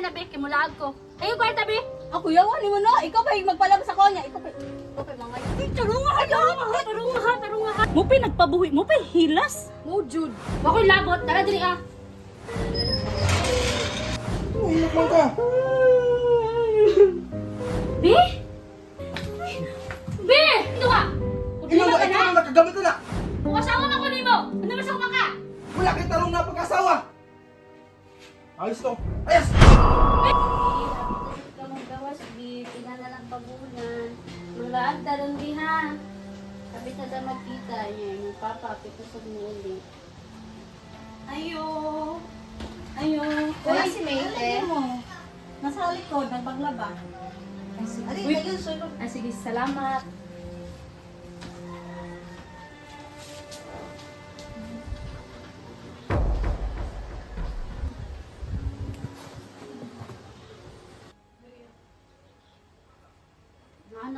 na, be. Kimulaan ko. Ayun, kwarta, be. Ako yawan ni mo no. Ikaw ba yung magpalabas ako niya? Ikaw ba? Ikaw ba mga Tarunga ha, tarunga ha, tarunga ha, tarunga ha. Mo pinagpabuhi, mo pa hilas. Mo, Jude. Wako'y labot. Tara, dili ah. Man ka. Be? Be! Ito ka! Na, ka ikaw na? na nakagamit na na. Bukasawa ka ko nimo! Ano masama ka? Wala kang tarong na pag-asawa. Ayos to. Ayos! Kamong gawas bi pinanalang pabunan. Mga talon di ha. Sabi sa da magkita niya, yung papa pito sa muli. Ayo. Ayo. Wala si Mayte. mo? Nasa likod, nagpaglaba. Ali, Uy. ayun, sulod. Ah, sige, salamat.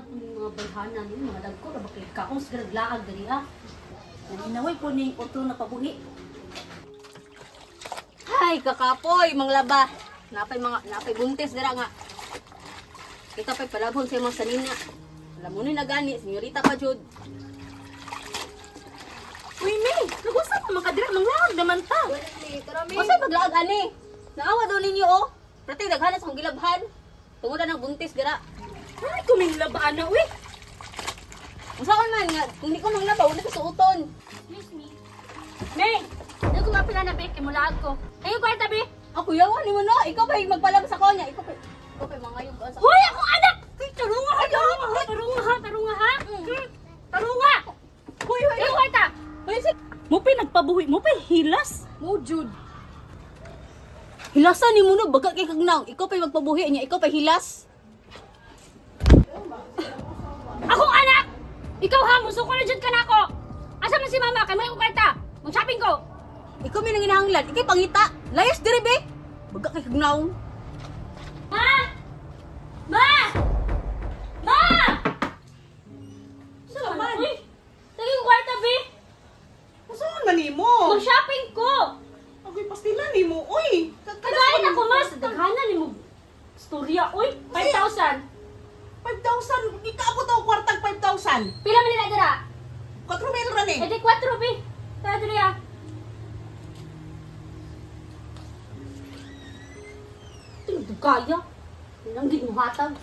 Naanak ko ng mga balhana ni mga dagko ra bakit kakong sigraglaag diri ah. Naginaway po ning utro na pabuhi. Hay kakapoy manglaba. Napay mga napay buntis dira nga. Kita pay palabon sa mga sanina. Alam mo ni na gani, senyorita pa jud. Uy, May, nagusta ka makadira, manglawag naman ta. Kasi paglaag ani. Naawa daw ninyo oh. Prati daghana sa akong gilabhan. Tungod na ng buntis dira. Ay, kuming labaan na, uy. Usaon man nga kung di ko manglaba wala sa suoton. Excuse me. May! Ano ko nga pila na, be. Kimulaan ko. Ayun, kwarta, be. Ako yawan ni mo no. Ikaw ba yung magpalabas ako niya? Ikaw ba? Ikaw ba mga yung sa Hoy, ako anak! Ay, tarunga tarunga ha, tarunga ha, tarunga ha. Hmm. Tarunga! Hoy, hoy, Ayun, kwarta. hoy, si Mo pinagpabuhi, mo pa hilas. mo Jude. Hilasan ni mo no, baga kay kagnaw. Ikaw pa yung magpabuhi niya, ikaw pa hilas. Kay may kwarta. Mag-shopping ko. Ikaw may nanginahanglan, ikaw pangita. Layas diri be. Baga kay kagnaw. Ma! Ma! Ma! Saan man? Uy! Lagi ko kwarta, be. Saan man nimo? Mag-shopping ko. Ako'y pastilan nimo. Uy! Kagayin ako, mas. Daghanan ni mo. Storya, uy. 5,000. 5,000. Ikaabot ako kwartag 5,000. Pila man nila dira? 4 mil ran eh. E di 4, be. Tara, diri ah. Tingnan mo kaya. Ilang ginuhatag.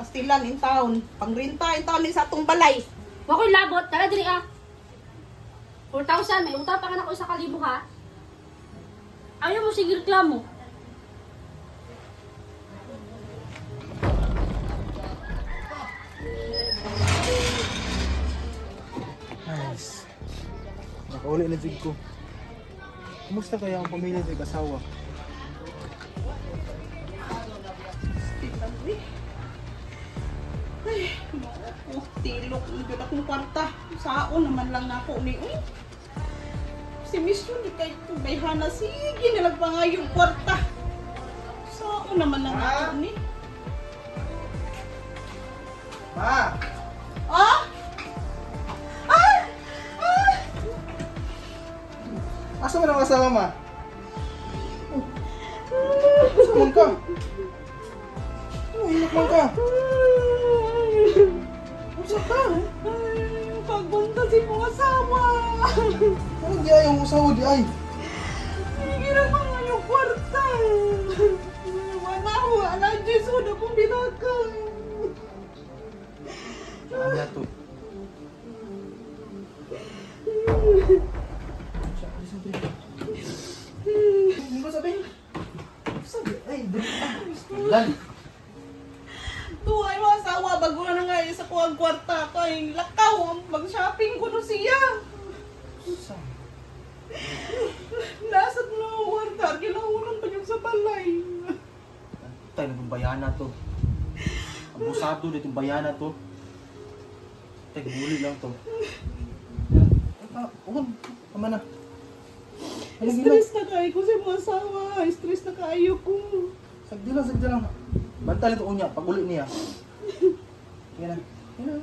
Pastilan in town. Pangrinta in town sa atong balay. Wako'y labot. Tara, diri ah. 4,000. May utang pa ka na ko sa kalibo ha. Ayaw mo sige reklamo. Nakauli na jig ko. Kumusta kaya ang pamilya sa asawa? Oh, tilok. Nagod akong kwarta. Saon naman lang na ako ni. Uy! Si Miss yun, di kay bayhana. Sige, nilagpangayong kwarta. Saon naman lang ako ni. Ma! Ah! Asa mo ang asawa, ma? Asa man ka? Man ka. Asa ka? Pagbunta si mga asawa. Ano di ay ang usawa di ay? Sige na mga yung kwarta. Wala ko, ala Diyos ko na kong binakang. Dali. Tuway mga asawa, bago na nga sa kuwag kwarta kay lakaw, mag-shopping ko no siya. Lasat na ang kwarta, kinaunan pa niya sa balay. Tayo na bayana to. Abusado dito yung bayana to. Tayo, guli lang to. Ah, uhon. Tama na. Stress na kayo ko sa mga asawa, stress na kayo ko. Sagdi lang, sagdi lang. Bantal ito unya, paguli niya. Yan na. Yan na.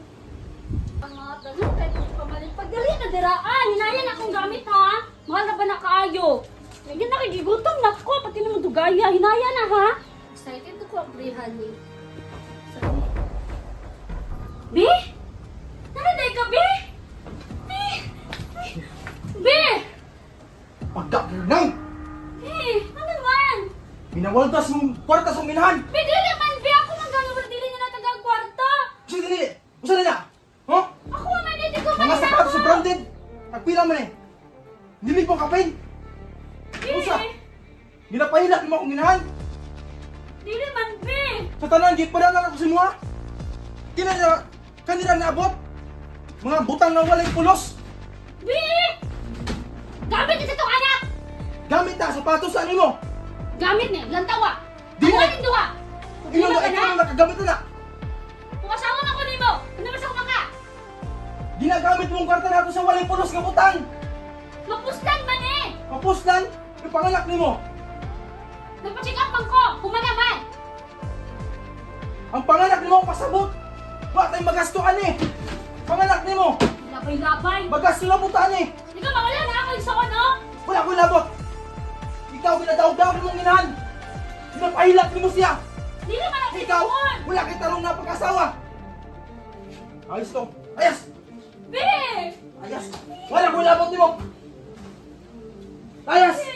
Ang mga tanong, kahit hindi pa mali. Pagdali na diraan, hinayan akong gamit ha. Mahal na ba na kaayo? Hindi nakikigutom na ko. Pati naman dugaya. Hinaya na ha. Excited ako ang brihan ni. Be? Nanaday ka, Be? Be? Be? Pagkakirinay! Be? Ano naman? Minawaldas mong kwarta sa uminahan! Be, dili naman, Be. Ako man gano'n wala dili niya natagang kwarta. Sige, dili! Usa na na! Huh? Ako man dito ko Mga sapatos sa branded! Nagpila man eh! Dili pong kapin! Usa! Ginapahilak mo akong minahan! Dili man, Be. Sa tanan, di pa lang ako si mga! Kina na, kanila naabot! Mga butang na walay pulos! Be! Gamit ito anak! Gamit na sapatos sa ano mo! Gamit ni, lantawa. Di na- aning duha. Ba na, ka ikaw na? na nakagamit na! Kung asawa na ko nimo, ano ba sa kumaka? Ginagamit mong kwarta nato sa walay pulos nga butang! Mapuslan man eh. Kapuslan, yung panganak ni mo! Nagpa-check up man ko, kumana man. Ang panganak ni mo pasabot! Wa tayong magastuan eh! Panganak ni mo! Labay-labay. Magasto na butaan eh! Ikaw mawala na ako sa ano? Wala ko labot! Ikaw ginadaog-daog mong inahan! Napahilak ni mo siya! Hindi naman ang Ikaw, tinawon! wala kang tarong napag-asawa! Ayos to! Ayos! Babe! Ayos! Wala ko labot ni mo! Ayos!